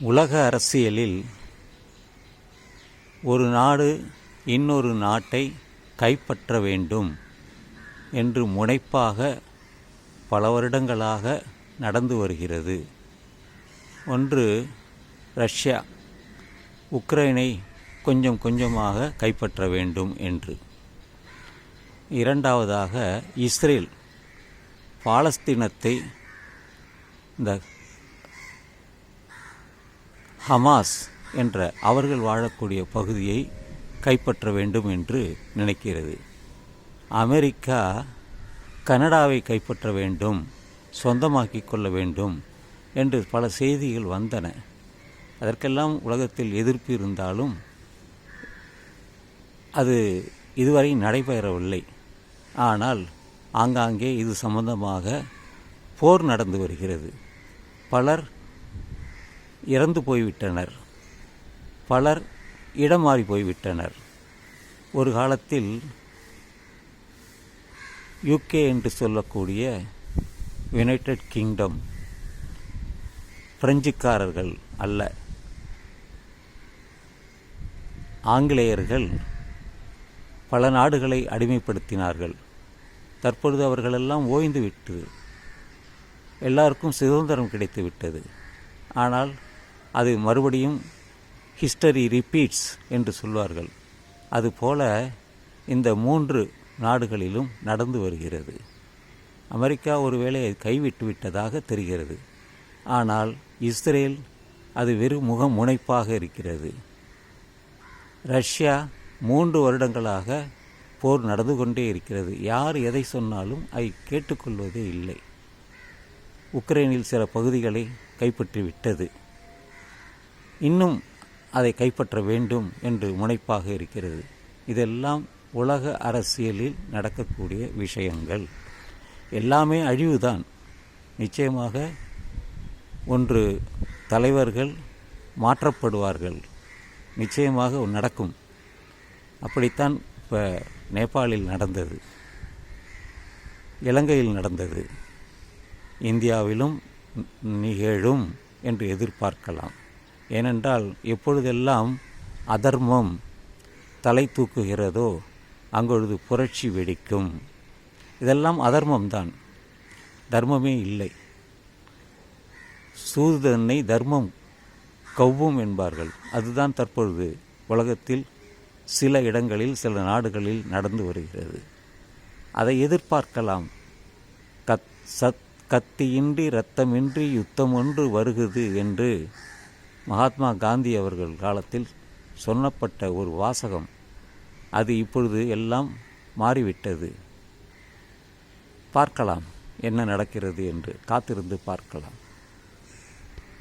உலக அரசியலில் ஒரு நாடு இன்னொரு நாட்டை கைப்பற்ற வேண்டும் என்று முனைப்பாக பல வருடங்களாக நடந்து வருகிறது. ஒன்று ரஷ்யா. உக்ரைனை கொஞ்சம் கொஞ்சமாக கைப்பற்ற வேண்டும் என்று. இரண்டாவதாக இஸ்ரேல். பாலஸ்தீனத்தை இந்த ஹமாஸ் என்ற அவர்கள் வாழக்கூடிய பகுதியை கைப்பற்ற வேண்டும் என்று நினைக்கிறது. அமெரிக்கா கனடாவை கைப்பற்ற வேண்டும் சொந்தமாக்கி கொள்ள வேண்டும் என்று பல செய்திகள் வந்தன. அதற்கெல்லாம் உலகத்தில் எதிர்ப்பு இருந்தாலும் அது இதுவரை நடைபெறவில்லை. ஆனால் ஆங்காங்கே இது சம்பந்தமாக போர் நடந்து வருகிறது. பலர் இறந்து போய்விட்டனர். பலர் இடம் போய்விட்டனர். ஒரு காலத்தில் யூகே என்று சொல்லக்கூடிய யுனைடெட் கிங்டம் பிரெஞ்சுக்காரர்கள் அல்ல. ஆங்கிலேயர்கள் பல நாடுகளை அடிமைப்படுத்தினார்கள். தற்பொழுது அவர்களெல்லாம் ஓய்ந்து விட்டு எல்லாருக்கும் சுதந்திரம் கிடைத்து விட்டது ஆனால் அது மறுபடியும் ஹிஸ்டரி ரிப்பீட்ஸ் என்று சொல்வார்கள். அதுபோல இந்த மூன்று நாடுகளிலும் நடந்து வருகிறது. அமெரிக்கா ஒருவேளை கைவிட்டு விட்டதாக தெரிகிறது. ஆனால் இஸ்ரேல் அது வெறும் முக முனைப்பாக இருக்கிறது. ரஷ்யா மூன்று வருடங்களாக போர் நடந்து கொண்டே இருக்கிறது. யார் எதை சொன்னாலும் அதை கேட்டுக்கொள்வதே இல்லை. உக்ரைனில் சில பகுதிகளை கைப்பற்றி விட்டது இன்னும் அதை கைப்பற்ற வேண்டும் என்று முனைப்பாக இருக்கிறது. இதெல்லாம் உலக அரசியலில் நடக்கக்கூடிய விஷயங்கள். எல்லாமே அழிவுதான். நிச்சயமாக ஒன்று தலைவர்கள் மாற்றப்படுவார்கள். நிச்சயமாக நடக்கும். அப்படித்தான் இப்போ நேபாளில் நடந்தது. இலங்கையில் நடந்தது. இந்தியாவிலும் நிகழும் என்று எதிர்பார்க்கலாம். ஏனென்றால் எப்பொழுதெல்லாம் அதர்மம் தலை தூக்குகிறதோ அங்கொழுது புரட்சி வெடிக்கும். இதெல்லாம் அதர்மம்தான். தர்மமே இல்லை. சூதனை தர்மம் கவ்வும் என்பார்கள். அதுதான் தற்பொழுது உலகத்தில் சில இடங்களில் சில நாடுகளில் நடந்து வருகிறது. அதை எதிர்பார்க்கலாம். கத் சத் கத்தியின்றி இரத்தமின்றி யுத்தம் ஒன்று வருகிறது என்று மகாத்மா காந்தி அவர்கள் காலத்தில் சொல்லப்பட்ட ஒரு வாசகம். அது இப்பொழுது எல்லாம் மாறிவிட்டது. பார்க்கலாம் என்ன நடக்கிறது என்று காத்திருந்து பார்க்கலாம்.